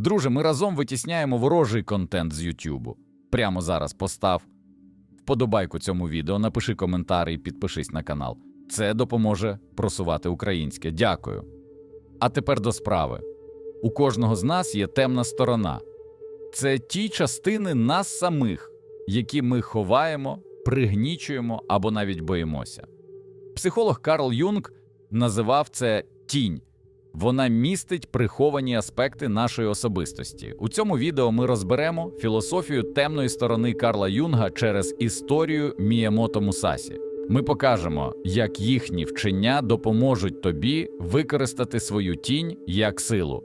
Друже, ми разом витісняємо ворожий контент з Ютубу. Прямо зараз постав вподобайку цьому відео, напиши коментар і підпишись на канал. Це допоможе просувати українське. Дякую. А тепер до справи. У кожного з нас є темна сторона. Це ті частини нас самих, які ми ховаємо, пригнічуємо або навіть боїмося. Психолог Карл Юнг називав це тінь. Вона містить приховані аспекти нашої особистості. У цьому відео ми розберемо філософію темної сторони Карла Юнга через історію Міямото Мусасі. Ми покажемо, як їхні вчення допоможуть тобі використати свою тінь як силу,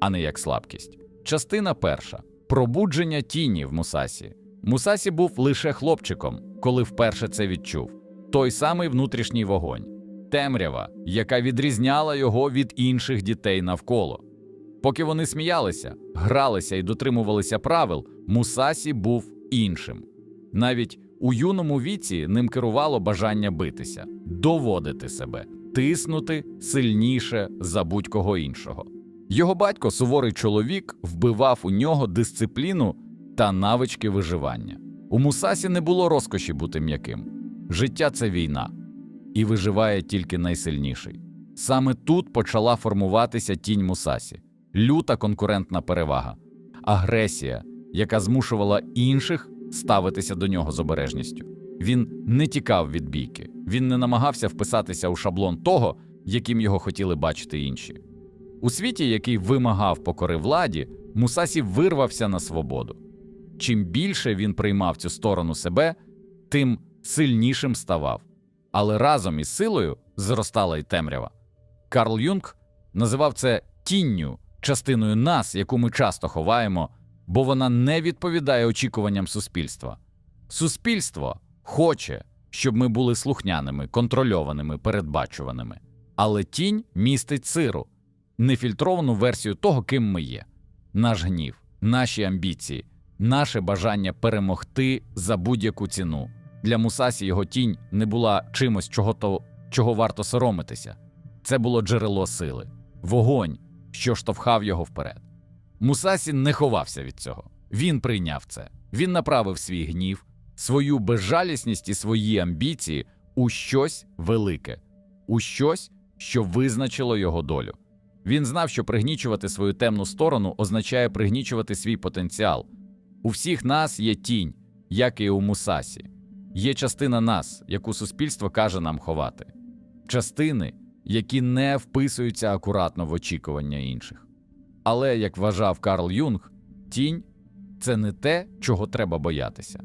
а не як слабкість. Частина перша пробудження тіні в Мусасі. Мусасі був лише хлопчиком, коли вперше це відчув той самий внутрішній вогонь, темрява, яка відрізняла його від інших дітей навколо. Поки вони сміялися, гралися і дотримувалися правил, Мусасі був іншим. Навіть у юному віці ним керувало бажання битися, доводити себе, тиснути сильніше за будь-кого іншого. Його батько, суворий чоловік, вбивав у нього дисципліну та навички виживання. У Мусасі не було розкоші бути м'яким. Життя це війна, і виживає тільки найсильніший. Саме тут почала формуватися тінь Мусасі, люта конкурентна перевага, агресія, яка змушувала інших ставитися до нього з обережністю. Він не тікав від бійки, він не намагався вписатися у шаблон того, яким його хотіли бачити інші. У світі, який вимагав покори владі, Мусасі вирвався на свободу. Чим більше він приймав цю сторону себе, тим сильнішим ставав. Але разом із силою зростала й темрява. Карл Юнг називав це тінню, частиною нас, яку ми часто ховаємо, бо вона не відповідає очікуванням суспільства. Суспільство хоче, щоб ми були слухняними, контрольованими, передбачуваними. Але тінь містить сиру, нефільтровану версію того, ким ми є. Наш гнів, наші амбіції, наше бажання перемогти за будь-яку ціну. Для Мусасі його тінь не була чимось, чого то, чого варто соромитися. Це було джерело сили, вогонь, що штовхав його вперед. Мусасі не ховався від цього. Він прийняв це. Він направив свій гнів, свою безжалісність і свої амбіції у щось велике, у щось, що визначило його долю. Він знав, що пригнічувати свою темну сторону означає пригнічувати свій потенціал. У всіх нас є тінь, як і у Мусасі. Є частина нас, яку суспільство каже нам ховати, частини, які не вписуються акуратно в очікування інших. Але, як вважав Карл Юнг, тінь це не те, чого треба боятися.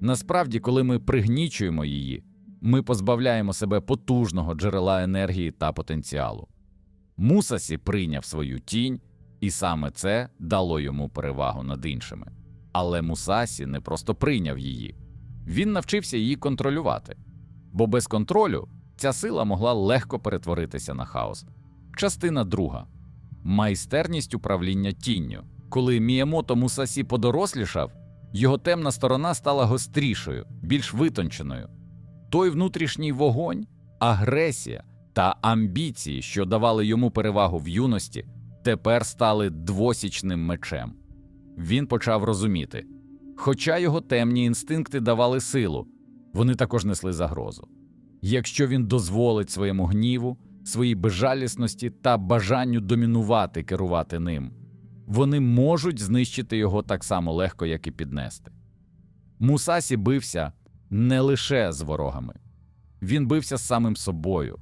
Насправді, коли ми пригнічуємо її, ми позбавляємо себе потужного джерела енергії та потенціалу. Мусасі прийняв свою тінь, і саме це дало йому перевагу над іншими. Але Мусасі не просто прийняв її, він навчився її контролювати, бо без контролю ця сила могла легко перетворитися на хаос. Частина друга майстерність управління тінню. Коли Міямото Мусасі подорослішав, його темна сторона стала гострішою, більш витонченою. Той внутрішній вогонь, агресія та амбіції, що давали йому перевагу в юності, тепер стали двосічним мечем. Він почав розуміти, хоча його темні інстинкти давали силу, вони також несли загрозу. Якщо він дозволить своєму гніву, своїй безжалісності та бажанню домінувати керувати ним, вони можуть знищити його так само легко, як і піднести. Мусасі бився не лише з ворогами, він бився з самим собою.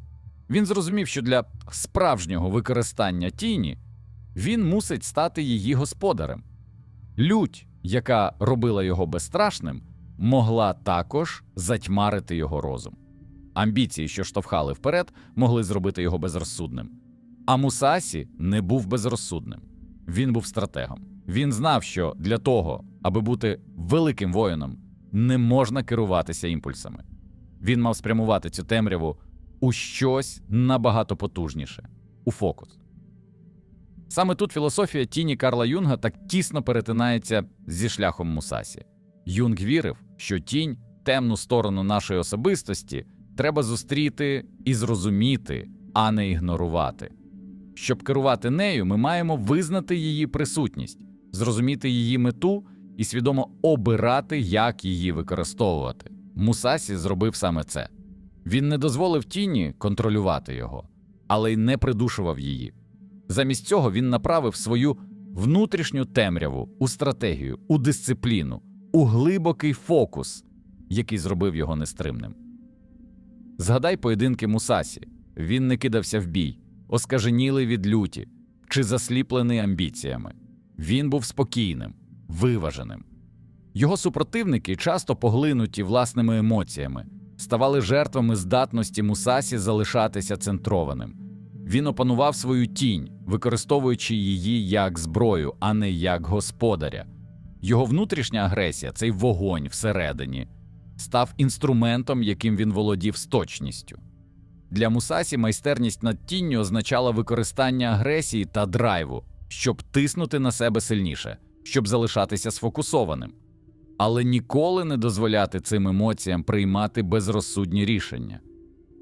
Він зрозумів, що для справжнього використання тіні він мусить стати її господарем. Лють, яка робила його безстрашним, могла також затьмарити його розум. Амбіції, що штовхали вперед, могли зробити його безрозсудним. А Мусасі не був безрозсудним. Він був стратегом. Він знав, що для того, аби бути великим воїном, не можна керуватися імпульсами. Він мав спрямувати цю темряву у щось набагато потужніше у фокус. Саме тут філософія тіні Карла Юнга так тісно перетинається зі шляхом Мусасі. Юнг вірив, що тінь, темну сторону нашої особистості, треба зустріти і зрозуміти, а не ігнорувати. Щоб керувати нею, ми маємо визнати її присутність, зрозуміти її мету і свідомо обирати, як її використовувати. Мусасі зробив саме це. Він не дозволив тіні контролювати його, але й не придушував її. Замість цього він направив свою внутрішню темряву у стратегію, у дисципліну, у глибокий фокус, який зробив його нестримним. Згадай поєдинки Мусасі. Він не кидався в бій, оскаженілий від люті чи засліплений амбіціями. Він був спокійним, виваженим. Його супротивники, часто поглинуті власними емоціями, ставали жертвами здатності Мусасі залишатися центрованим. Він опанував свою тінь, використовуючи її як зброю, а не як господаря. Його внутрішня агресія, цей вогонь всередині, став інструментом, яким він володів з точністю. Для Мусасі майстерність над тінню означала використання агресії та драйву, щоб тиснути на себе сильніше, щоб залишатися сфокусованим, але ніколи не дозволяти цим емоціям приймати безрозсудні рішення.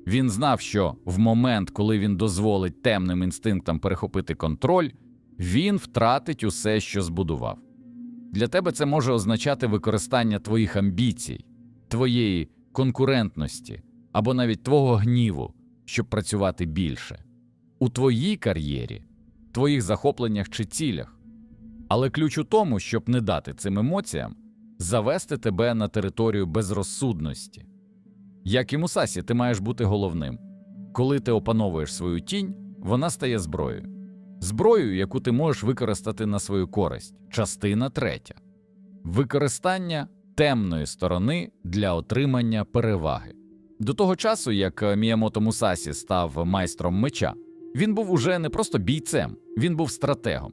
Він знав, що в момент, коли він дозволить темним інстинктам перехопити контроль, він втратить усе, що збудував. Для тебе це може означати використання твоїх амбіцій, твоєї конкурентності або навіть твого гніву, щоб працювати більше у твоїй кар'єрі, твоїх захопленнях чи цілях. Але ключ у тому, щоб не дати цим емоціям завести тебе на територію безрозсудності. Як і Мусасі, ти маєш бути головним. Коли ти опановуєш свою тінь, вона стає зброєю. Зброєю, яку ти можеш використати на свою користь. Частина третя. Використання темної сторони для отримання переваги. До того часу, як Міямото Мусасі став майстром меча, він був уже не просто бійцем, він був стратегом.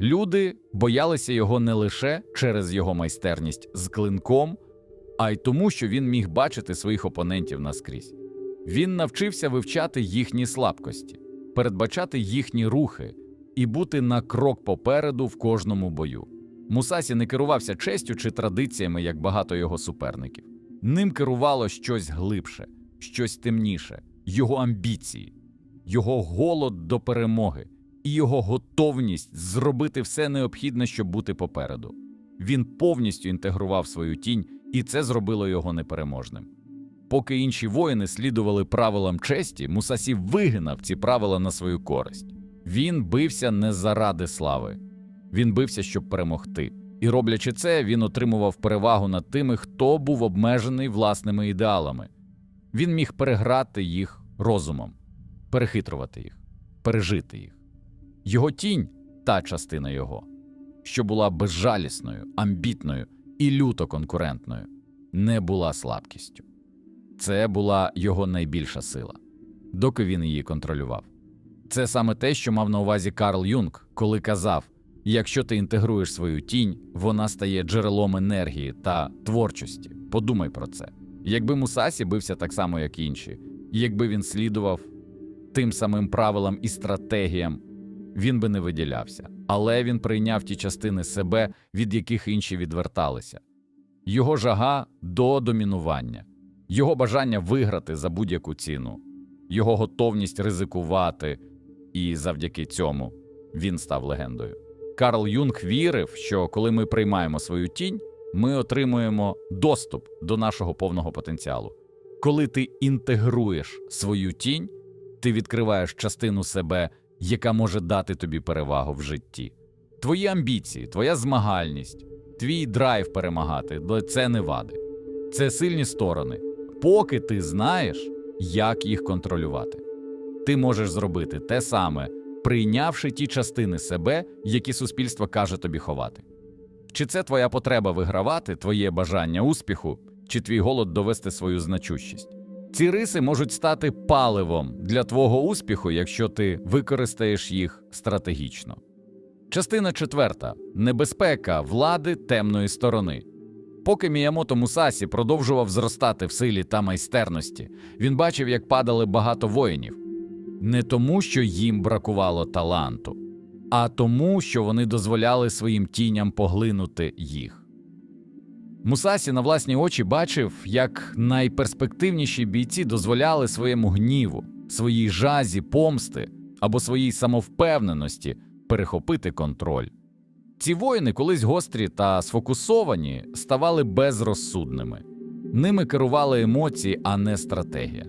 Люди боялися його не лише через його майстерність з клинком, а й тому, що він міг бачити своїх опонентів наскрізь. Він навчився вивчати їхні слабкості, передбачати їхні рухи і бути на крок попереду в кожному бою. Мусасі не керувався честю чи традиціями, як багато його суперників. Ним керувало щось глибше, щось темніше, його амбіції, його голод до перемоги і його готовність зробити все необхідне, щоб бути попереду. Він повністю інтегрував свою тінь, і це зробило його непереможним. Поки інші воїни слідували правилам честі, Мусасі вигинав ці правила на свою користь. Він бився не заради слави, він бився, щоб перемогти. І роблячи це, він отримував перевагу над тими, хто був обмежений власними ідеалами. Він міг переграти їх розумом, перехитрувати їх, пережити їх. Його тінь та частина його, що була безжалісною, амбітною і люто конкурентною, не була слабкістю. Це була його найбільша сила, доки він її контролював. Це саме те, що мав на увазі Карл Юнг, коли казав: якщо ти інтегруєш свою тінь, вона стає джерелом енергії та творчості. Подумай про це. Якби Мусасі бився так само, як інші, якби він слідував тим самим правилам і стратегіям, він би не виділявся, але він прийняв ті частини себе, від яких інші відверталися. Його жага до домінування, його бажання виграти за будь-яку ціну, його готовність ризикувати, і завдяки цьому він став легендою. Карл Юнг вірив, що коли ми приймаємо свою тінь, ми отримуємо доступ до нашого повного потенціалу. Коли ти інтегруєш свою тінь, ти відкриваєш частину себе, яка може дати тобі перевагу в житті. Твої амбіції, твоя змагальність, твій драйв перемагати це не вади. Це сильні сторони, поки ти знаєш, як їх контролювати. Ти можеш зробити те саме, прийнявши ті частини себе, які суспільство каже тобі ховати. Чи це твоя потреба вигравати, твоє бажання успіху, чи твій голод довести свою значущість? Ці риси можуть стати паливом для твого успіху, якщо ти використаєш їх стратегічно. Частина четверта небезпека влади темної сторони. Поки Міямото Мусасі продовжував зростати в силі та майстерності, він бачив, як падали багато воїнів, не тому, що їм бракувало таланту, а тому, що вони дозволяли своїм тіням поглинути їх. Мусасі на власні очі бачив, як найперспективніші бійці дозволяли своєму гніву, своїй жазі, помсти або своїй самовпевненості перехопити контроль. Ці воїни, колись гострі та сфокусовані, ставали безрозсудними. Ними керували емоції, а не стратегія.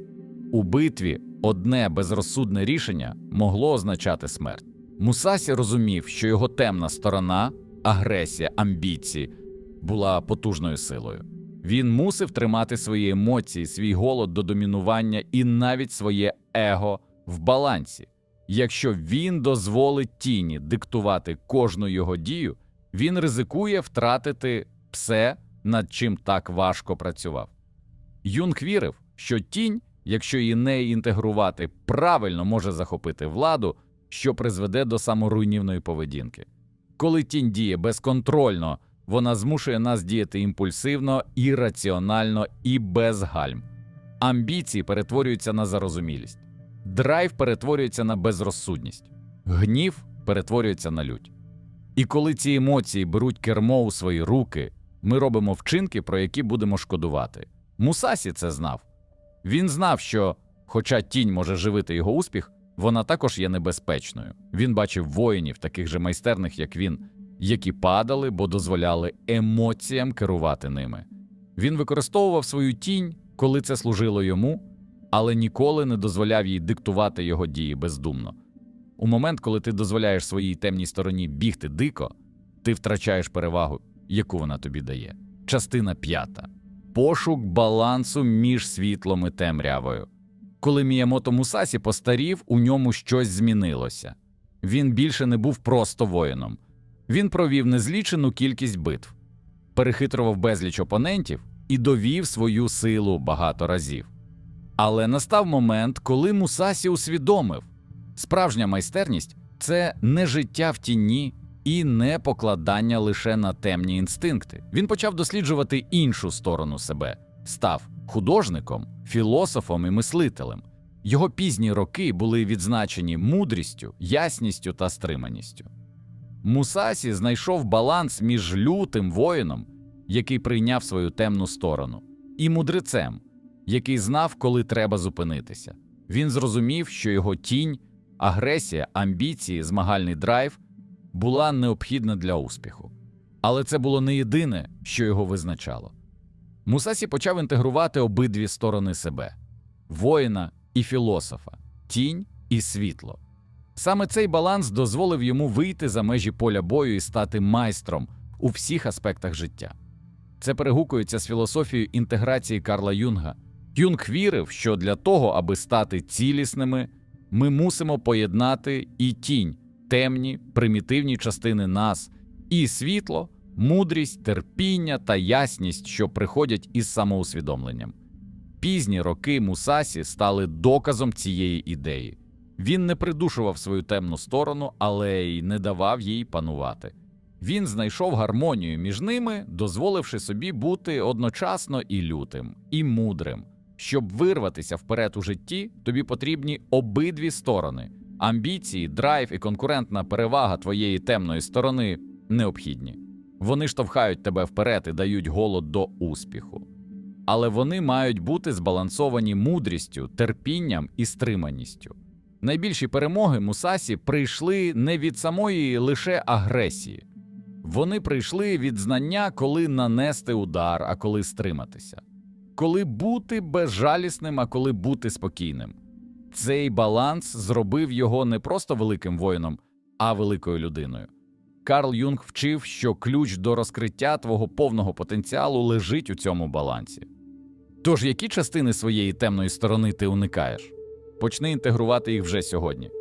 У битві одне безрозсудне рішення могло означати смерть. Мусасі розумів, що його темна сторона, агресія, амбіції була потужною силою. Він мусив тримати свої емоції, свій голод до домінування і навіть своє его в балансі. Якщо він дозволить тіні диктувати кожну його дію, він ризикує втратити все, над чим так важко працював. Юнг вірив, що тінь, якщо її не інтегрувати, правильно може захопити владу, що призведе до саморуйнівної поведінки. Коли тінь діє безконтрольно, вона змушує нас діяти імпульсивно, ірраціонально і без гальм. Амбіції перетворюються на зарозумілість, драйв перетворюється на безрозсудність, гнів перетворюється на лють. І коли ці емоції беруть кермо у свої руки, ми робимо вчинки, про які будемо шкодувати. Мусасі це знав. Він знав, що, хоча тінь може живити його успіх, вона також є небезпечною. Він бачив воїнів, таких же майстерних, як він, які падали, бо дозволяли емоціям керувати ними. Він використовував свою тінь, коли це служило йому, але ніколи не дозволяв їй диктувати його дії бездумно. У момент, коли ти дозволяєш своїй темній стороні бігти дико, ти втрачаєш перевагу, яку вона тобі дає. Частина п'ята пошук балансу між світлом і темрявою. Коли Міямото Мусасі постарів, у ньому щось змінилося. Він більше не був просто воїном. Він провів незлічену кількість битв, перехитрував безліч опонентів і довів свою силу багато разів. Але настав момент, коли Мусасі усвідомив, справжня майстерність це не життя в тіні і не покладання лише на темні інстинкти. Він почав досліджувати іншу сторону себе, став художником, філософом і мислителем. Його пізні роки були відзначені мудрістю, ясністю та стриманістю. Мусасі знайшов баланс між лютим воїном, який прийняв свою темну сторону, і мудрецем, який знав, коли треба зупинитися. Він зрозумів, що його тінь, агресія, амбіції, змагальний драйв була необхідна для успіху. Але це було не єдине, що його визначало. Мусасі почав інтегрувати обидві сторони себе воїна і філософа, тінь і світло. Саме цей баланс дозволив йому вийти за межі поля бою і стати майстром у всіх аспектах життя. Це перегукується з філософією інтеграції Карла Юнга. Юнг вірив, що для того, аби стати цілісними, ми мусимо поєднати і тінь, темні, примітивні частини нас, і світло, мудрість, терпіння та ясність, що приходять із самоусвідомленням. Пізні роки Мусасі стали доказом цієї ідеї. Він не придушував свою темну сторону, але й не давав їй панувати. Він знайшов гармонію між ними, дозволивши собі бути одночасно і лютим, і мудрим. Щоб вирватися вперед у житті, тобі потрібні обидві сторони. Амбіції, драйв і конкурентна перевага твоєї темної сторони необхідні. Вони штовхають тебе вперед і дають голод до успіху. Але вони мають бути збалансовані мудрістю, терпінням і стриманістю. Найбільші перемоги Мусасі прийшли не від самої лише агресії. Вони прийшли від знання, коли нанести удар, а коли стриматися, коли бути безжалісним, а коли бути спокійним. Цей баланс зробив його не просто великим воїном, а великою людиною. Карл Юнг вчив, що ключ до розкриття твого повного потенціалу лежить у цьому балансі. Тож, які частини своєї темної сторони ти уникаєш? Почни інтегрувати їх вже сьогодні.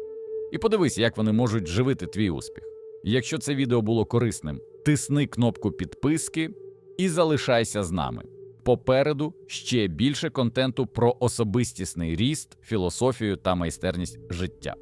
І подивись, як вони можуть живити твій успіх. Якщо це відео було корисним, тисни кнопку підписки і залишайся з нами. Попереду ще більше контенту про особистісний ріст, філософію та майстерність життя.